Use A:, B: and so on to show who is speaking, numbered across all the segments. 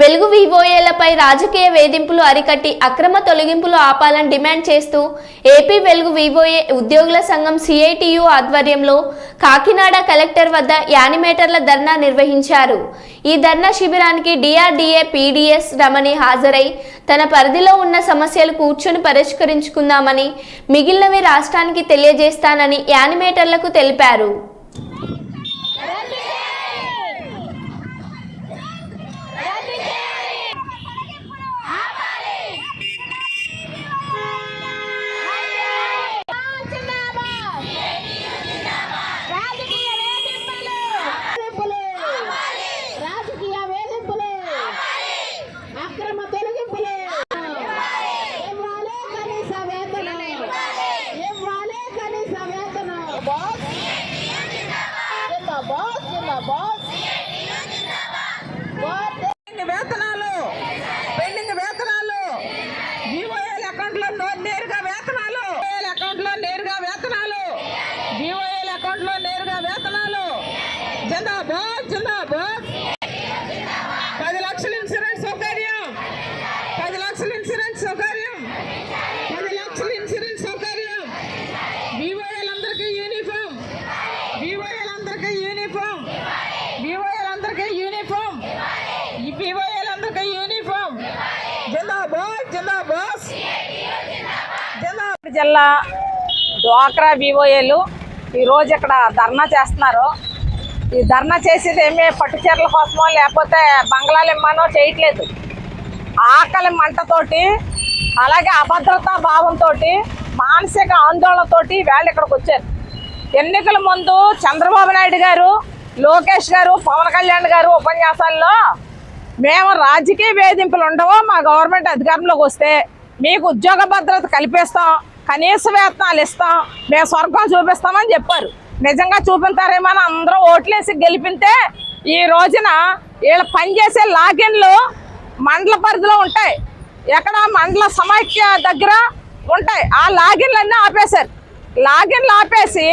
A: వెలుగు వివోఏలపై రాజకీయ వేధింపులు అరికట్టి అక్రమ తొలగింపులు ఆపాలని డిమాండ్ చేస్తూ ఏపీ వెలుగు వివోఏ ఉద్యోగుల సంఘం సిఐటియు ఆధ్వర్యంలో కాకినాడ కలెక్టర్ వద్ద యానిమేటర్ల ధర్నా నిర్వహించారు. ఈ ధర్నా శిబిరానికి డిఆర్డీఏ పీడీఎస్ రమణి హాజరై తన పరిధిలో ఉన్న సమస్యలు కూర్చొని పరిష్కరించుకుందామని మిగిలినవి రాష్ట్రానికి తెలియజేస్తానని యానిమేటర్లకు తెలిపారు.
B: boss? Get my boss? Get my boss? జిల్లా డ్వాక్రా బీఓఏలు ఈరోజు ఇక్కడ ధర్నా చేస్తున్నారు. ఈ ధర్నా చేసేది ఏమీ పట్టు చీరల కోసమో లేకపోతే బంగ్లాలు ఇమ్మనో చేయట్లేదు. ఆకలి మంటతోటి అలాగే అభద్రతా భావంతో మానసిక ఆందోళనతోటి వాళ్ళు ఇక్కడికి వచ్చారు. ఎన్నికల ముందు చంద్రబాబు నాయుడు గారు లోకేష్ గారు పవన్ కళ్యాణ్ గారు ఉపన్యాసాల్లో మేము రాజకీయ వేధింపులు ఉండవు మా గవర్నమెంట్ అధికారంలోకి వస్తే మీకు ఉద్యోగ భద్రత కల్పిస్తాం. కనీస వేతనాలు ఇస్తాం. మేము స్వర్గం చూపిస్తామని చెప్పారు. నిజంగా చూపించారేమో అని అందరూ ఓట్లేసి గెలిపితే ఈ రోజున వీళ్ళు పనిచేసే లాగిన్లు మండల పరిధిలో ఉంటాయి. ఎక్కడ మండల సమైక్య దగ్గర ఉంటాయి. ఆ లాగిన్లన్నీ ఆపేశారు. లాగిన్లు ఆపేసి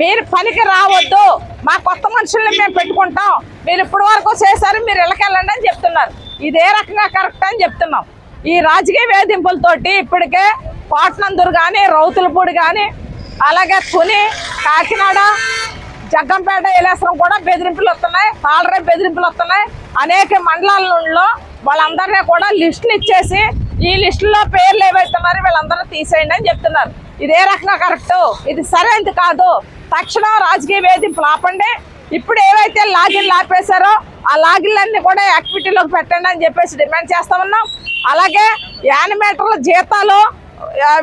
B: మీరు పనికి రావద్దు. మా కొత్త మనుషుల్ని మేము పెట్టుకుంటాం. మీరు ఇప్పటి వరకు చేశారు మీరు ఇళ్ళకెళ్ళండి అని చెప్తున్నారు. ఇదే రకంగా కరెక్ట్ అని చెప్తున్నాం. ఈ రాజకీయ వేధింపులతోటి ఇప్పటికే పాట్నందూరు కానీ రౌతులపూడి కానీ అలాగే తుని కాకినాడ జగ్గంపేట ఏలేశ్వరం కూడా బెదిరింపులు వస్తున్నాయి తాళరే బెదిరింపులు వస్తున్నాయి. అనేక మండలాలలో వాళ్ళందరినీ కూడా లిస్టులు ఇచ్చేసి ఈ లిస్టులో పేర్లు ఏవైతున్నారో వీళ్ళందరూ తీసేయండి అని చెప్తున్నారు. ఇదే రకంగా కరెక్ట్. ఇది సరైనది కాదు. తక్షణం రాజకీయ వేధింపులు ఆపండి. ఇప్పుడు ఏవైతే లాగిన్లు ఆపేశారో ఆ లాగిన్లన్నీ కూడా యాక్టివిటీలోకి పెట్టండి అని చెప్పేసి డిమాండ్ చేస్తా ఉన్నాం. అలాగే యానిమేటర్ల జీతాలు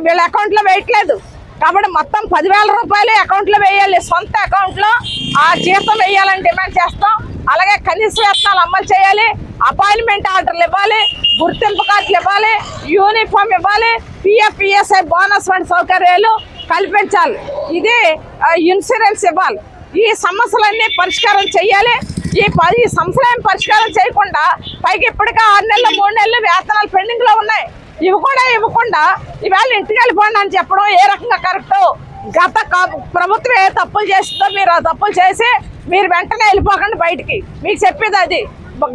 B: వీళ్ళ అకౌంట్లో వేయట్లేదు. కాబట్టి మొత్తం పదివేల రూపాయలు అకౌంట్లో వేయాలి. సొంత అకౌంట్లో ఆ జీతం వేయాలని డిమాండ్ చేస్తాం. అలాగే కనీస వేతనాలు అమలు చేయాలి. అపాయింట్మెంట్ ఆర్డర్లు ఇవ్వాలి. గుర్తింపు కార్డులు ఇవ్వాలి. యూనిఫామ్ ఇవ్వాలి. పిఎఫ్పిఎస్ఐ బోనస్ వంటి సౌకర్యాలు కల్పించాలి. ఇది ఇన్సూరెన్స్ ఇవ్వాలి. ఈ సమస్యలన్నీ పరిష్కారం చేయాలి. ఈ పది ఈ పరిష్కారం చేయకుండా పైకి ఇప్పటికే ఆరు నెలలు మూడు నెలలు వేతనాలు పెండింగ్లో ఉన్నాయి. ఇవి కూడా ఇవ్వకుండా ఈవేళ ఇంటికి వెళ్ళిపోండి అని చెప్పడం ఏ రకంగా కరెక్ట్ గత ప్రభుత్వం ఏ తప్పులు చేస్తుందో మీరు ఆ తప్పులు చేసి మీరు వెంటనే వెళ్ళిపోకండి బయటికి. మీకు చెప్పేది అది.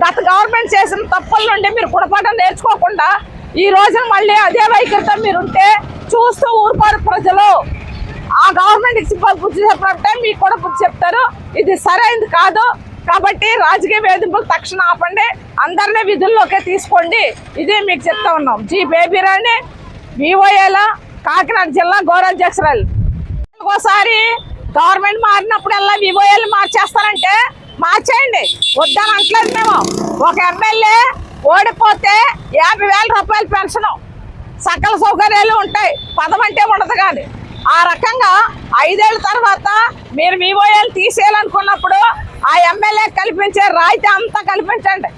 B: గత గవర్నమెంట్ చేసిన తప్పుల నుండి మీరు గుణపాఠం నేర్చుకోకుండా ఈ రోజున మళ్ళీ అదే వైఖరితో మీరు ఉంటే చూస్తూ ఊరుకోరు ప్రజలు. ఆ గవర్నమెంట్ బుద్ధి చెప్పాలంటే మీకు కూడా బుద్ధి చెప్తారు. ఇది సరైనది కాదు. కాబట్టి రాజకీయ వేధింపులు తక్షణ ఆపండి. అందరినీ విధుల్లోకే తీసుకోండి. ఇదే మీకు చెప్తా ఉన్నాం. జీ బేబీ రాణి విఓఏల కాకినాడ జిల్లా గౌరవాధ్యక్షురాలు ఒకసారి గవర్నమెంట్ మారినప్పుడల్లా వివోఏలు మార్చేస్తారంటే మార్చేయండి. వద్దని అంటలేదు మేము. ఒక ఎమ్మెల్యే ఓడిపోతే యాభై వేల రూపాయలు పెన్షను సకల సౌకర్యాలు ఉంటాయి. పదం అంటే ఉండదు కానీ. ఆ రకంగా ఐదేళ్ళ తర్వాత మీరు వివోఏలు తీసేయాలనుకున్నప్పుడు ఆ ఎమ్మెల్యే కల్పించే రాయితీ అంతా కల్పించండి.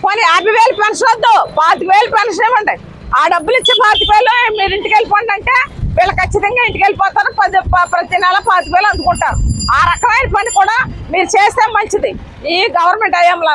B: పోనీ యాభై వేలు పెన్షన్ వద్దు పాతిక వేలు పెన్షన్ ఇవ్వండి. ఆ డబ్బులు ఇచ్చి పాతిక వేలు మీరు ఇంటికి వెళ్ళిపోండి అంటే వీళ్ళు ఖచ్చితంగా ఇంటికి వెళ్ళిపోతారు పది ప- ప్రతి నెల పాతిక వేలు అందుకుంటారు. ఆ రకమైన పని కూడా మీరు చేస్తే మంచిది. ఈ గవర్నమెంట్ అయ్యంలో